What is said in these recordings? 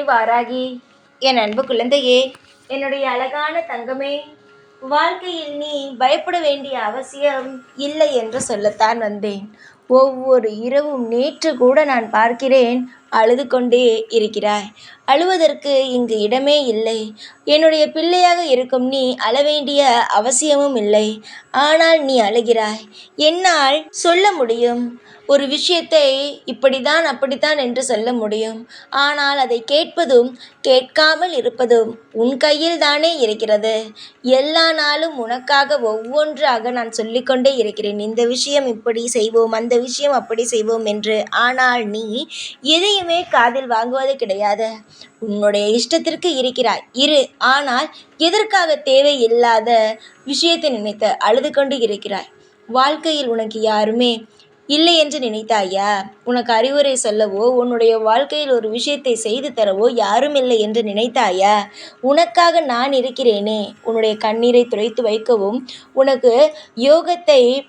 வாராகி என் அன்பு குழந்தையே என்னுடைய அழகான தங்கமே வாழ்க்கையில் நீ பயப்பட வேண்டிய அவசியம் இல்லை என்று சொல்லத்தான் வந்தேன். ஒவ்வொரு இரவும் நேற்று கூட நான் பார்க்கிறேன். அழுது கொண்டே இருக்கிறாய். அழுவதற்கு இங்கு இடமே இல்லை. என்னுடைய பிள்ளையாக இருக்கும் நீ அழவேண்டிய அவசியமும் இல்லை. ஆனால் நீ அழுகிறாய். என்னால் சொல்ல முடியும். ஒரு விஷயத்தை இப்படித்தான் அப்படித்தான் என்று சொல்ல முடியும். ஆனால் அதை கேட்பதும் கேட்காமல் இருப்பதும் உன் கையில் தானே இருக்கிறது. எல்லா நாளும் உனக்காக ஒவ்வொன்றாக நான் சொல்லிக்கொண்டே இருக்கிறேன். இந்த விஷயம் இப்படி செய்வோம் அந்த விஷயம் அப்படி செய்வோம் என்று. ஆனால் நீ எதையும் காதில் வாங்குவது கிடையாது. உன்னுடைய இஷ்டத்திற்கு இருக்கிறாய். இரு. ஆனால் எதற்காக தேவையில்லாத விஷயத்தை நினைத்து அழுது கொண்டு இருக்கிறாய்? வாழ்க்கையில் உனக்கு யாருமே இல்லை என்று நினைத்தாயா? உனக்கு அறிவுரை சொல்லவோ உன்னுடைய வாழ்க்கையில் ஒரு விஷயத்தை செய்து தரவோ யாரும் இல்லை என்று நினைத்தாயா? உனக்காக நான் இருக்கிறேனே. உன்னுடைய கண்ணீரை துடைத்து வைக்கவும் உனக்கு யோகத்தை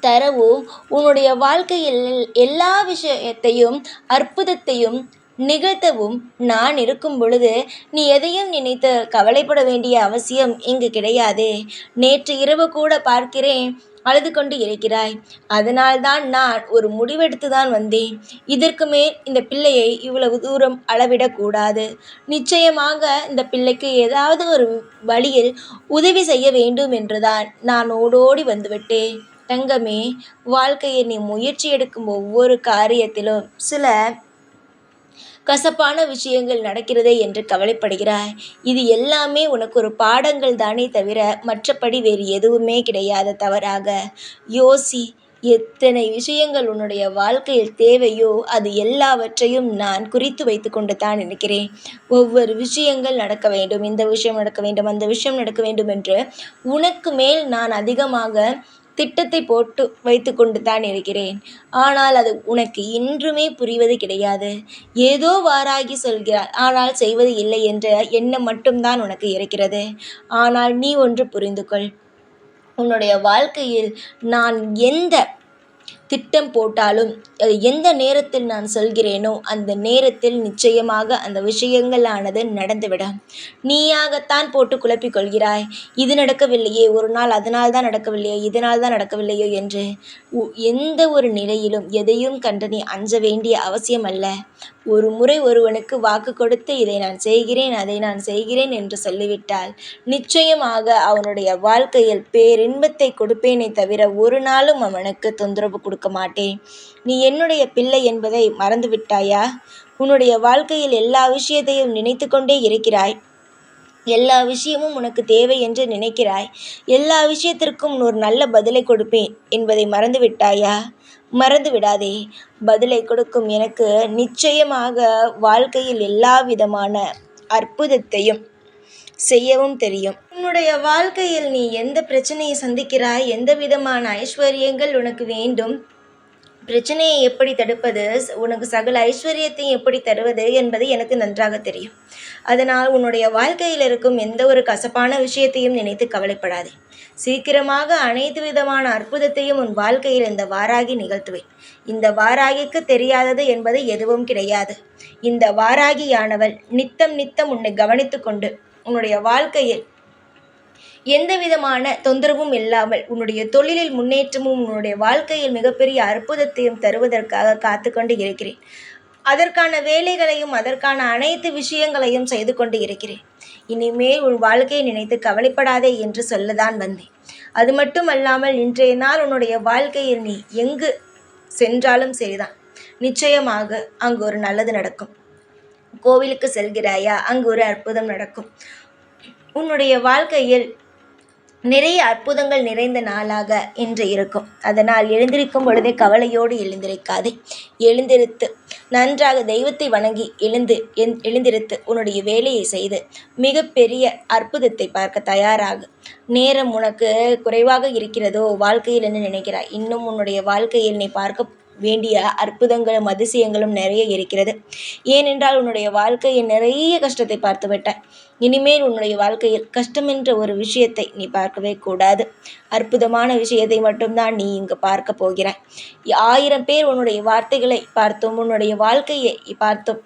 தரவும் உன்னுடைய வாழ்க்கையில் எல்லா விஷயத்தையும் அற்புதத்தையும் நிகழ்த்தவும் நான் இருக்கும் பொழுது நீ எதையும் நினைத்து கவலைப்பட வேண்டிய அவசியம் இங்கு கிடையாது. நேற்று இரவு கூட பார்க்கிறேன் அழுது கொண்டு இருக்கிறாய். அதனால்தான் நான் ஒரு முடிவெடுத்து தான் வந்தேன். இதற்கு மேல் இந்த பிள்ளையை இவ்வளவு தூரம் அளவிடக்கூடாது நிச்சயமாக இந்த பிள்ளைக்கு ஏதாவது ஒரு வழியில் உதவி செய்ய வேண்டும் என்றுதான் நான் ஓடோடி வந்துவிட்டேன். தங்கமே வாழ்க்கையை நீ முயற்சி எடுக்கும் ஒவ்வொரு காரியத்திலும் சில கசப்பான விஷயங்கள் நடக்கிறதே என்று கவலைப்படுகிறாய். இது எல்லாமே உனக்கு ஒரு பாடங்கள் தானே தவிர மற்றபடி வேறு எதுவுமே கிடையாது தவறாக. யோசி எத்தனை விஷயங்கள் உன்னுடைய வாழ்க்கையில் தேவையோ அது எல்லாவற்றையும் நான் குறித்து வைத்து கொண்டு தான் இருக்கிறேன். ஒவ்வொரு விஷயங்கள் நடக்க வேண்டும் இந்த விஷயம் நடக்க வேண்டும் அந்த விஷயம் நடக்க வேண்டும் என்று உனக்கு மேல் நான் அதிகமாக திட்டத்தை போட்டு வைத்து கொண்டு தான் இருக்கிறேன். ஆனால் அது உனக்கு இன்றுமே புரிவது கிடையாது. ஏதோ வாராகி சொல்கிறார் ஆனால் செய்வது இல்லை என்ற எண்ணம் மட்டும்தான் உனக்கு இருக்கிறது. ஆனால் நீ ஒன்று புரிந்து கொள் உன்னுடைய வாழ்க்கையில் நான் எந்த திட்டம் போட்டாலும் அது எந்த நேரத்தில் நான் சொல்கிறேனோ அந்த நேரத்தில் நிச்சயமாக அந்த விஷயங்களானது நடந்துவிடும். நீயாகத்தான் போட்டு குழப்பிக் கொள்கிறாய். இது நடக்கவில்லையே ஒரு நாள் அதனால் தான் நடக்கவில்லையோ இதனால் தான் நடக்கவில்லையோ என்று. எந்த ஒரு நிலையிலும் எதையும் கண்டு நீ அஞ்ச வேண்டிய அவசியம் அல்ல. ஒரு முறை ஒருவனுக்கு வாக்கு கொடுத்து இதை நான் செய்கிறேன் அதை நான் செய்கிறேன் என்று சொல்லிவிட்டால் நிச்சயமாக அவனுடைய வாழ்க்கையில் பேரின்பத்தை கொடுப்பேனே தவிர ஒரு நாளும் அவனுக்கு தொந்தரவு கொடுக்க மாட்டேன். நீ என்னுடைய பிள்ளை என்பதை மறந்துவிட்டாயா? உன்னுடைய வாழ்க்கையில் எல்லா விஷயத்தையும் நினைத்து கொண்டே இருக்கிறாய். எல்லா விஷயமும் உனக்கு தேவை என்று நினைக்கிறாய். எல்லா விஷயத்திற்கும் ஒரு நல்ல பதிலை கொடுப்பேன் என்பதை மறந்து விட்டாயா மறந்து விடாதே. பதிலை கொடுக்கும் எனக்கு நிச்சயமாக வாழ்க்கையில் எல்லா விதமான அற்புதத்தையும் செய்யவும் தெரியும். உன்னுடைய வாழ்க்கையில் நீ எந்த பிரச்சனையை சந்திக்கிறாய்? எந்த விதமான ஐஸ்வர்யங்கள் உனக்கு வேண்டும்? பிரச்சனையை எப்படி தடுப்பது? உனக்கு சகல ஐஸ்வர்யத்தையும் எப்படி தருவது என்பது எனக்கு நன்றாக தெரியும். அதனால் உன்னுடைய வாழ்க்கையில் இருக்கும் எந்த ஒரு கசப்பான விஷயத்தையும் நினைத்து கவலைப்படாதே. சீக்கிரமாக அனைத்து விதமான அற்புதத்தையும் உன் வாழ்க்கையில் இந்த வாராகி நிகழ்த்துவேன். இந்த வாராகிக்கு தெரியாதது என்பது எதுவும் கிடையாது. இந்த வாராகியானவள் நித்தம் நித்தம் உன்னை கவனித்து கொண்டு உன்னுடைய வாழ்க்கையில் எந்த விதமான தொந்தரவும் இல்லாமல் உன்னுடைய தொழிலில் முன்னேற்றமும் உன்னுடைய வாழ்க்கையில் மிகப்பெரிய அற்புதத்தையும் தருவதற்காக காத்து கொண்டு இருக்கிறேன். அதற்கான வேலைகளையும் அதற்கான அனைத்து விஷயங்களையும் செய்து கொண்டு இருக்கிறேன். இனிமேல் உன் வாழ்க்கையை நினைத்து கவலைப்படாதே என்று சொல்லதான் வந்தேன். அது மட்டும் அல்லாமல் இன்றைய நாள் உன்னுடைய வாழ்க்கையில் நீ எங்கு சென்றாலும் சரிதான். நிச்சயமாக அங்கு ஒரு நல்லது நடக்கும். கோவிலுக்கு செல்கிறாயா? அங்கு ஒரு அற்புதம் நடக்கும். உன்னுடைய வாழ்க்கையில் நிறைய அற்புதங்கள் நிறைந்த நாளாக இன்று இருக்கும். அதனால் எழுந்திருக்கும் பொழுதே கவலையோடு எழுந்திருக்காதே. எழுந்திருத்து நன்றாக தெய்வத்தை வணங்கி எழுந்து எழுந்திருத்து உன்னுடைய வேலையை செய்து மிகப்பெரிய அற்புதத்தை பார்க்க தயாராகு. நேரம் உனக்கு குறைவாக இருக்கிறதோ வாழ்க்கையில் என்ன நினைக்கிறாய்? இன்னும் உன்னுடைய வாழ்க்கையில் நீ பார்க்க வேண்டிய அற்புதங்களும் அதிசயங்களும் நிறைய இருக்கிறது. ஏனென்றால் உன்னுடைய வாழ்க்கையில் நிறைய கஷ்டத்தை பார்த்து விட்டாய். இனிமேல் உன்னுடைய வாழ்க்கையில் கஷ்டம் என்ற ஒரு விஷயத்தை நீ பார்க்கவே கூடாது. அற்புதமான விஷயத்தை மட்டும்தான் நீ இங்கு பார்க்க போகிறாய். ஆயிரம் பேர் உன்னுடைய வார்த்தைகளை பார்த்தோம் உன்னுடைய வாழ்க்கையை பார்த்தோம்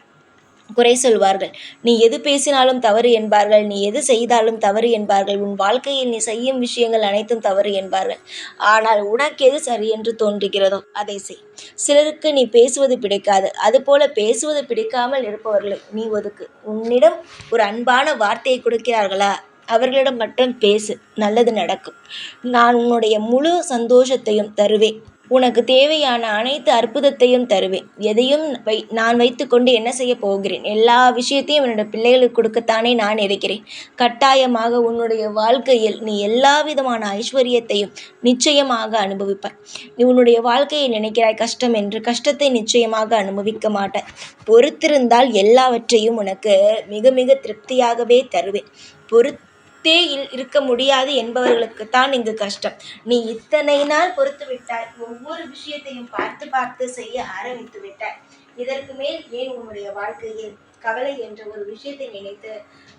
குறை சொல்வார்கள். நீ எது பேசினாலும் தவறு என்பார்கள். நீ எது செய்தாலும் தவறு என்பார்கள். உன் வாழ்க்கையில் நீ செய்யும் விஷயங்கள் அனைத்தும் தவறு என்பார்கள். ஆனால் உனக்கு எது சரி என்று தோன்றுகிறதோ அதை செய். சிலருக்கு நீ பேசுவது பிடிக்காது. அதுபோல பேசுவது பிடிக்காமல் இருப்பவர்களை நீ ஒதுக்கு. உன்னிடம் ஒரு அன்பான வார்த்தையை கொடுக்கிறார்களா? அவர்களிடம் மட்டும் பேசு. நல்லது நடக்கும். நான் உன்னுடைய முழு சந்தோஷத்தையும் தருவேன். உனக்கு தேவையான அனைத்து அற்புதத்தையும் தருவேன். எதையும் வை நான் வைத்துக்கொண்டு என்ன செய்ய போகிறேன்? எல்லா விஷயத்தையும் என்னோட பிள்ளைகளுக்கு கொடுக்கத்தானே நான் இருக்கிறேன். கட்டாயமாக உன்னுடைய வாழ்க்கையில் நீ எல்லா விதமான ஐஸ்வர்யத்தையும் நிச்சயமாக அனுபவிப்பாய். நீ உன்னுடைய வாழ்க்கையை நினைக்கிறாய் கஷ்டம் என்று கஷ்டத்தை நிச்சயமாக அனுபவிக்க மாட்டாய். பொறுத்திருந்தால் எல்லாவற்றையும் உனக்கு மிக மிக திருப்தியாகவே தருவேன். பொறுத்து பொறுத்தே இருக்க முடியாது என்பவர்களுக்குத்தான் இங்கு கஷ்டம். நீ இத்தனை நாள் பொறுத்து விட்டாய் ஒவ்வொரு விஷயத்தையும் பார்த்து பார்த்து செய்ய ஆரம்பித்து விட்டாய். இதற்கு மேல் ஏன் உன்னுடைய வாழ்க்கையில் கவலை என்ற ஒரு விஷயத்தை நினைத்து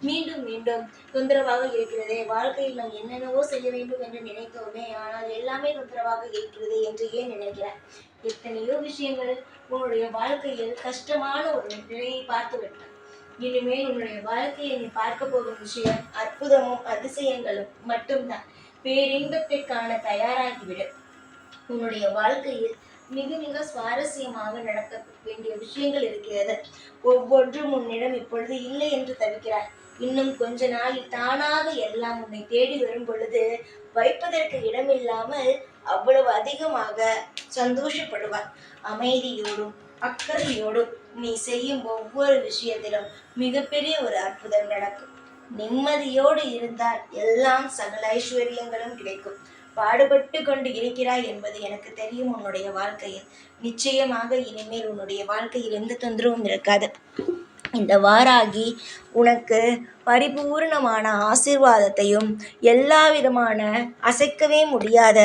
மீண்டும் மீண்டும் தொந்தரவாக இருக்கிறதே? வாழ்க்கையில் நாம் என்னென்னவோ செய்ய வேண்டும் என்று நினைத்தோமே ஆனால் எல்லாமே தொந்தரவாக இருக்கிறது என்று ஏன் நினைக்கிறாய்? எத்தனையோ விஷயங்கள் உன்னுடைய வாழ்க்கையில் கஷ்டமான ஒரு நிலையை பார்த்து விட்டார் இனிமேல் உன்னுடைய வாழ்க்கையை நீ பார்க்க போகும் விஷயம் அற்புதமும் அதிசயங்களும் மட்டும்தான். பேரின்பத்திற்கான தயாராகிவிடு. உன்னுடைய வாழ்க்கையில் மிக மிக சுவாரஸ்யமாக நடக்க வேண்டிய விஷயங்கள் இருக்கிறது. ஒவ்வொன்றும் உன்னிடம் இப்பொழுது இல்லை என்று தவிக்கிறாய். இன்னும் கொஞ்ச நாளில் தானாக எல்லாம் உன்னை தேடி வரும் பொழுது வைப்பதற்கு இடமில்லாமல் அவ்வளவு அதிகமாக சந்தோஷப்படுவார் அமைதியோடும் அக்கறையோடும் நீ செய்யும் ஒவ்வொரு விஷயத்திலும் மிகப்பெரிய ஒரு அற்புதம் நடக்கும். நிம்மதியோடு இருந்தால் எல்லாம் சகல ஐஸ்வர்யங்களும் கிடைக்கும். பாடுபட்டு கொண்டு இருக்கிறாய் என்பது எனக்கு தெரியும் உன்னுடைய வாழ்க்கையில். நிச்சயமாக இனிமேல் உன்னுடைய வாழ்க்கையில் எந்த தொந்தரவும் இருக்காது. இந்த வாராகி உனக்கு பரிபூர்ணமான ஆசிர்வாதத்தையும் எல்லா விதமான அசைக்கவே முடியாத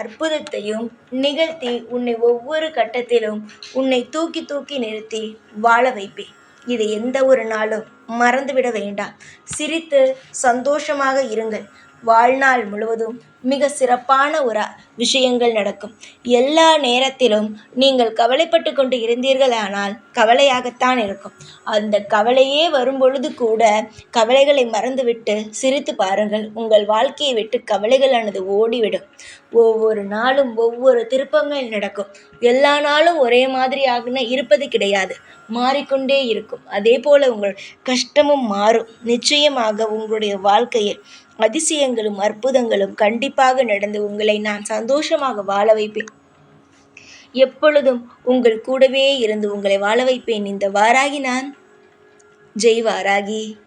அற்புதத்தையும் நிகழ்த்தி உன்னை ஒவ்வொரு கட்டத்திலும் உன்னை தூக்கி தூக்கி நிறுத்தி வாழ வைப்பேன். இதை எந்த ஒரு நாளும் மறந்துவிட வேண்டாம். சிரித்து சந்தோஷமாக இருங்கள். வாழ்நாள் முழுவதும் மிக சிறப்பான ஒரு விஷயங்கள் நடக்கும். எல்லா நேரத்திலும் நீங்கள் கவலைப்பட்டு கொண்டு இருந்தீர்களானால் கவலையாகத்தான் இருக்கும். அந்த கவலையே வரும் பொழுது கூட கவலைகளை மறந்துவிட்டு சிரித்து பாருங்கள். உங்கள் வாழ்க்கையை விட்டு கவலைகளானது ஓடிவிடும். ஒவ்வொரு நாளும் ஒவ்வொரு திருப்பங்கள் நடக்கும். எல்லா நாளும் ஒரே மாதிரியாக இருப்பது கிடையாது. மாறிக்கொண்டே இருக்கும். அதே போல் உங்கள் கஷ்டமும் மாறும். நிச்சயமாக உங்களுடைய வாழ்க்கையில் அதிசயங்களும் அற்புதங்களும் கண்டிப்பாக கண்டிப்பாக நடந்து உங்களை நான் சந்தோஷமாக வாழ வைப்பேன். எப்பொழுதும் உங்கள் கூடவே இருந்து உங்களை வாழ வைப்பேன். இந்த வாராகி நான். ஜெய் வாராகி.